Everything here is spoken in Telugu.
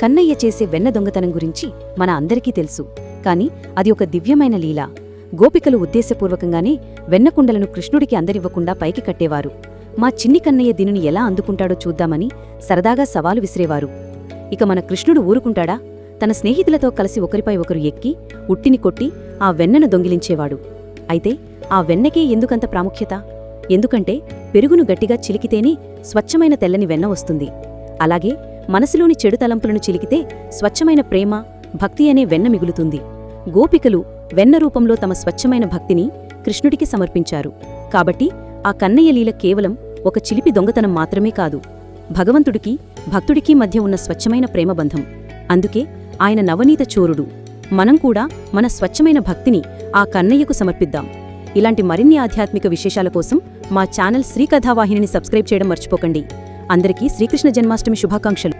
కన్నయ్య చేసే వెన్న దొంగతనం గురించి మన అందరికీ తెలుసు. కాని అది ఒక దివ్యమైన లీల. గోపికలు ఉద్దేశపూర్వకంగానే వెన్నకుండలను కృష్ణుడికి అందరివ్వకుండా పైకి కట్టేవారు. మా చిన్ని కన్నయ్య దీనిని ఎలా అందుకుంటాడో చూద్దామని సరదాగా సవాలు విసిరేవారు. ఇక మన కృష్ణుడు ఊరుకుంటాడా? తన స్నేహితులతో కలిసి ఒకరిపై ఒకరు ఎక్కి ఉట్టిని కొట్టి ఆ వెన్నను దొంగిలించేవాడు. అయితే ఆ వెన్నకే ఎందుకంత ప్రాముఖ్యత? ఎందుకంటే పెరుగును గట్టిగా చిలికితేనే స్వచ్ఛమైన తెల్లని వెన్న వస్తుంది. అలాగే మనసులోని చెడు తలంపులను చిలికితే స్వచ్ఛమైన ప్రేమ భక్తి అనే వెన్న మిగులుతుంది. గోపికలు వెన్న రూపంలో తమ స్వచ్ఛమైన భక్తిని కృష్ణుడికి సమర్పించారు. కాబట్టి ఆ కన్నయ్య లీల కేవలం ఒక చిలిపి దొంగతనం మాత్రమే కాదు. భగవంతుడికి భక్తుడికి మధ్య ఉన్న స్వచ్ఛమైన ప్రేమబంధం అందుకే ఆయన నవనీత చోరుడు. మనం కూడా మన స్వచ్ఛమైన భక్తిని ఆ కన్నయ్యకు సమర్పిద్దాం. ఇలాంటి మరిన్ని ఆధ్యాత్మిక విశేషాల కోసం మా ఛానల్ శ్రీకథావాహినిని సబ్స్క్రైబ్ చేయడం మర్చిపోకండి. అందరికీ శ్రీకృష్ణ జన్మాష్టమి శుభాకాంక్షలు.